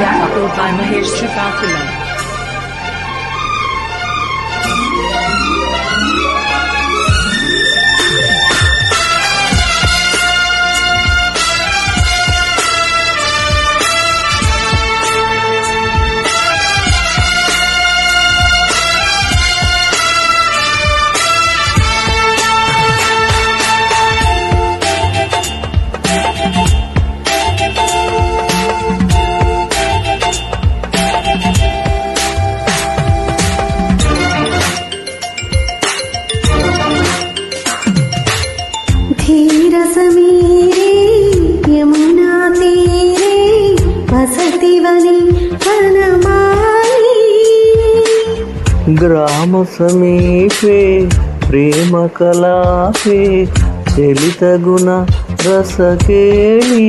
traveled by Mahesh Tripathula. శివని కనమాలి Gram సమీపే Prema కలాపే చలిత Guna రసకేళీ